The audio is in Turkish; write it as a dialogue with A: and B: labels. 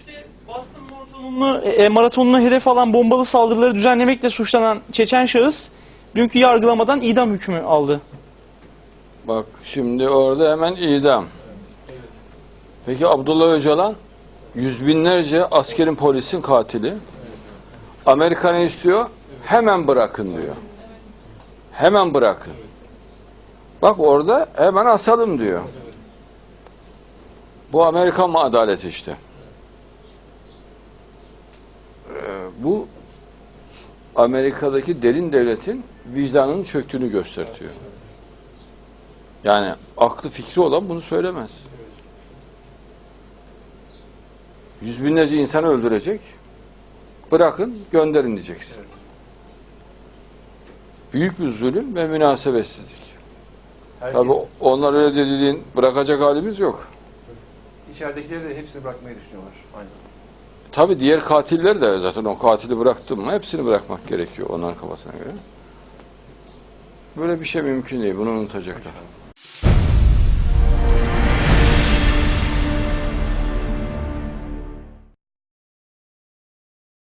A: 2003'te Boston maratonunu, e, maratonunu hedef alan bombalı saldırıları düzenlemekle suçlanan Çeçen şahıs dünkü yargılamadan idam hükmü aldı.
B: Bak şimdi orada hemen idam. Peki Abdullah Öcalan yüz binlerce askerin polisin katili. Amerika ne istiyor? Hemen bırakın diyor. Hemen bırakın. Bak orada hemen asalım diyor. Bu Amerikan mı adaleti işte? Ee, bu Amerika'daki derin devletin vicdanının çöktüğünü gösteriyor. Yani aklı fikri olan bunu söylemez. Yüz binlerce insanı öldürecek. Bırakın, gönderin diyeceksin. Büyük bir zulüm ve münasebetsizlik.
C: Herkes,
B: Tabii onlar öyle dediğin bırakacak halimiz yok.
C: içeridekileri de hepsini bırakmayı düşünüyorlar. Aynen.
B: Tabii diğer katiller de zaten o katili bıraktım mı hepsini bırakmak gerekiyor onların kafasına göre. Böyle bir şey mümkün değil. Bunu unutacaklar.